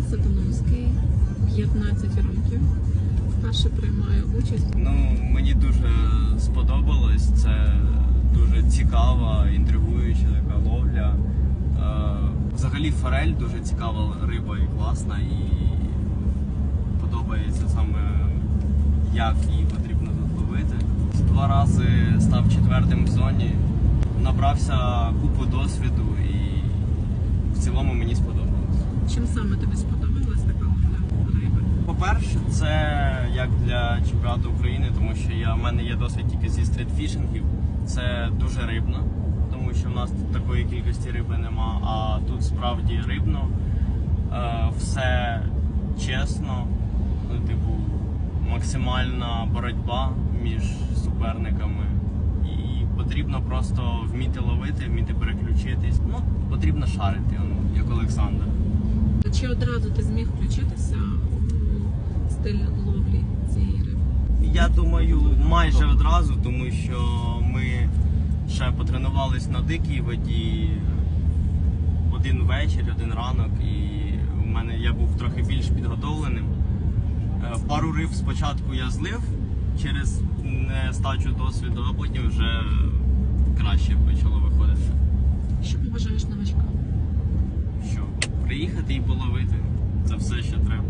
Роман Сатановський, 15 років. Вперше приймаю участь. Ну, мені дуже сподобалось. Це дуже цікава, інтригуюча така ловля. Е, взагалі форель дуже цікава риба і класна, і подобається саме, як її потрібно тут ловити. Два рази став четвертим в зоні, набрався купу досвіду і в цілому мені сподобалось. Чим саме тобі сподобалась така ловля риби? По-перше, це як для чемпіонату України, тому що я, в мене є досвід тільки зі стрітфішингів. Це дуже рибно, тому що в нас такої кількості риби нема, а тут справді рибно. Е, все чесно, ну, типу, максимальна боротьба між суперниками. І потрібно просто вміти ловити, вміти переключитись. Ну, потрібно шарити, як Олександр. Чи одразу ти зміг включитися у стиль ловлі цієї риби? Я думаю, майже одразу, тому що ми ще потренувались на дикій воді один вечір, один ранок, і в мене я був трохи більш підготовленим. Е, Пару риб спочатку я злив через нестачу досвіду, а потім вже приїхати і половити це все, що треба.